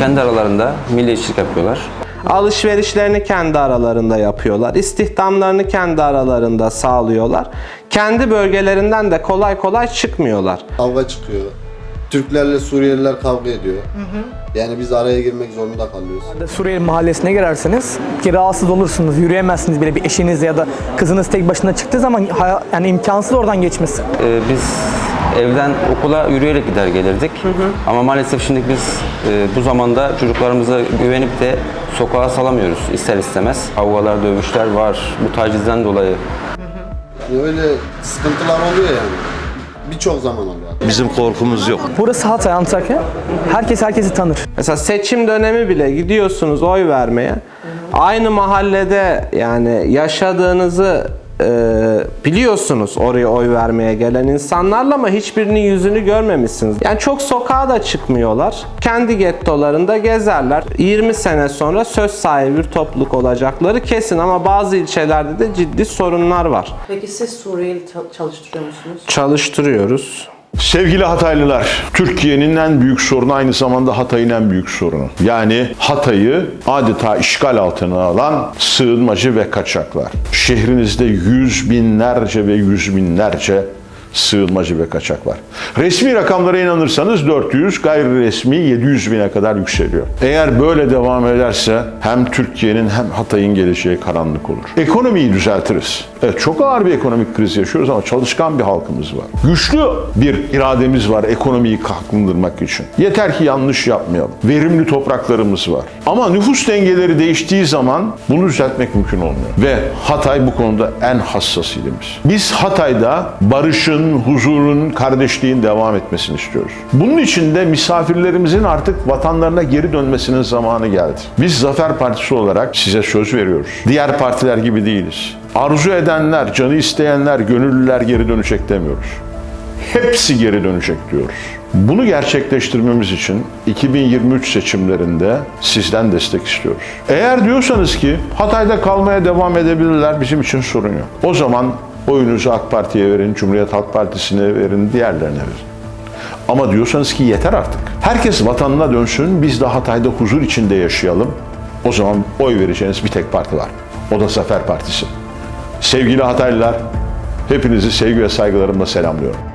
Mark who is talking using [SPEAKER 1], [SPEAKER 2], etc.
[SPEAKER 1] Kendi aralarında milliyetçilik yapıyorlar.
[SPEAKER 2] Alışverişlerini kendi aralarında yapıyorlar. İstihdamlarını kendi aralarında sağlıyorlar. Kendi bölgelerinden de kolay kolay çıkmıyorlar.
[SPEAKER 3] Kavga çıkıyor. Türklerle Suriyeliler kavga ediyor. Yani biz araya girmek zorunda kalıyoruz.
[SPEAKER 4] Suriyeli mahallesine girerseniz ki rahatsız olursunuz, yürüyemezsiniz bile bir eşiniz ya da kızınız tek başına çıktığı zaman yani imkansız oradan geçmesi.
[SPEAKER 1] Ee, biz evden okula yürüyerek gider gelirdik. Ama maalesef şimdi biz e, bu zamanda çocuklarımıza güvenip de sokağa salamıyoruz ister istemez. Kavgalar, dövüşler var. Bu tacizden dolayı
[SPEAKER 3] Yani öyle sıkıntılar oluyor yani. Birçok zaman oluyor.
[SPEAKER 5] Bizim korkumuz yok.
[SPEAKER 4] Burası Hatay, Antakya. Herkes herkesi tanır.
[SPEAKER 2] Mesela seçim dönemi bile gidiyorsunuz oy vermeye. Aynı mahallede yani yaşadığınızı e, biliyorsunuz oraya oy vermeye gelen insanlarla ama hiçbirinin yüzünü görmemişsiniz. Yani çok sokağa da çıkmıyorlar. Kendi gettolarında gezerler. 20 sene sonra söz sahibi bir topluluk olacakları kesin ama bazı ilçelerde de ciddi sorunlar var.
[SPEAKER 6] Peki siz Suriyeli çalıştırıyor musunuz?
[SPEAKER 2] Çalıştırıyoruz.
[SPEAKER 7] Sevgili Hataylılar, Türkiye'nin en büyük sorunu aynı zamanda Hatay'ın en büyük sorunu. Yani Hatay'ı adeta işgal altına alan sığınmacı ve kaçaklar. Şehrinizde yüz binlerce ve yüz binlerce sığınmacı ve kaçak var. Resmi rakamlara inanırsanız 400, gayri resmi 700 bine kadar yükseliyor. Eğer böyle devam ederse hem Türkiye'nin hem Hatay'ın geleceği karanlık olur. Ekonomiyi düzeltiriz. Evet çok ağır bir ekonomik kriz yaşıyoruz ama çalışkan bir halkımız var. Güçlü bir irademiz var ekonomiyi kalkındırmak için. Yeter ki yanlış yapmayalım. Verimli topraklarımız var. Ama nüfus dengeleri değiştiği zaman bunu düzeltmek mümkün olmuyor. Ve Hatay bu konuda en hassas ilimiz. Biz Hatay'da barışın, huzurun, kardeşliğin devam etmesini istiyoruz. Bunun için de misafirlerimizin artık vatanlarına geri dönmesinin zamanı geldi. Biz Zafer Partisi olarak size söz veriyoruz. Diğer partiler gibi değiliz. Arzu edenler, canı isteyenler, gönüllüler geri dönecek demiyoruz. Hepsi geri dönecek diyoruz. Bunu gerçekleştirmemiz için 2023 seçimlerinde sizden destek istiyoruz. Eğer diyorsanız ki Hatay'da kalmaya devam edebilirler bizim için sorun yok. O zaman oyunuzu AK Parti'ye verin, Cumhuriyet Halk Partisi'ne verin, diğerlerine verin. Ama diyorsanız ki yeter artık. Herkes vatanına dönsün, biz de Hatay'da huzur içinde yaşayalım. O zaman oy vereceğiniz bir tek parti var. O da Zafer Partisi. Sevgili Hataylılar, hepinizi sevgi ve saygılarımla selamlıyorum.